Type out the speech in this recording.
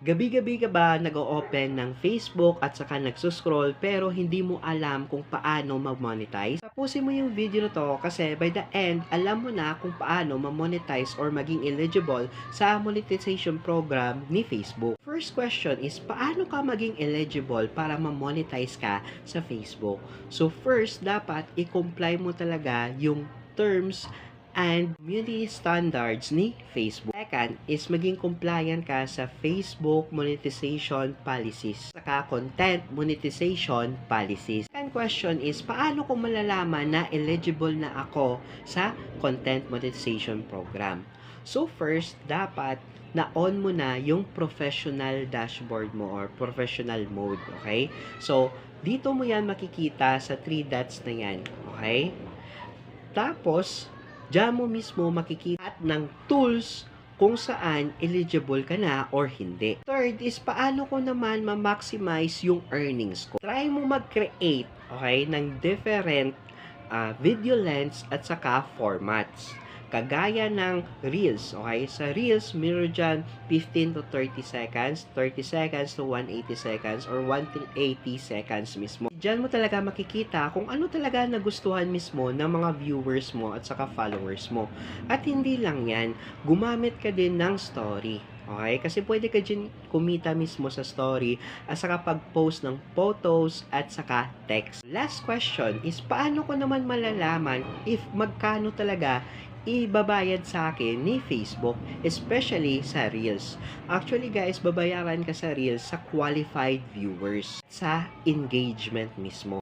Gabi-gabi ka ba nag-open ng Facebook at saka nagsuscroll pero hindi mo alam kung paano mag-monetize? Tapusin mo yung video na to kasi by the end, alam mo na kung paano ma-monetize or maging eligible sa monetization program ni Facebook. First question is, paano ka maging eligible para ma-monetize ka sa Facebook? So first, dapat i-comply mo talaga yung terms and community standards ni Facebook. Second is maging compliant ka sa Facebook monetization policies saka content monetization policies. Second question is paano ko malalaman na eligible na ako sa content monetization program? So first, dapat na-on mo na yung professional dashboard mo or professional mode, okay? So, dito mo yan makikita sa three dots na yan, okay? Tapos, Diyan mo mismo makikita ng tools kung saan eligible ka na or hindi. Third is paano ko naman ma-maximize yung earnings ko. Try mo mag-create, okay, ng different uh, video lengths at saka formats. Kagaya ng Reels, okay? Sa Reels, meron dyan 15 to 30 seconds, 30 seconds to 180 seconds, or 1 to 80 seconds mismo. Diyan mo talaga makikita kung ano talaga nagustuhan mismo ng mga viewers mo at saka followers mo. At hindi lang yan, gumamit ka din ng story. Okay? Kasi pwede ka din kumita mismo sa story at saka pag-post ng photos at saka text. Last question is, paano ko naman malalaman if magkano talaga ibabayad sa akin ni Facebook, especially sa Reels. Actually guys, babayaran ka sa Reels sa qualified viewers, sa engagement mismo.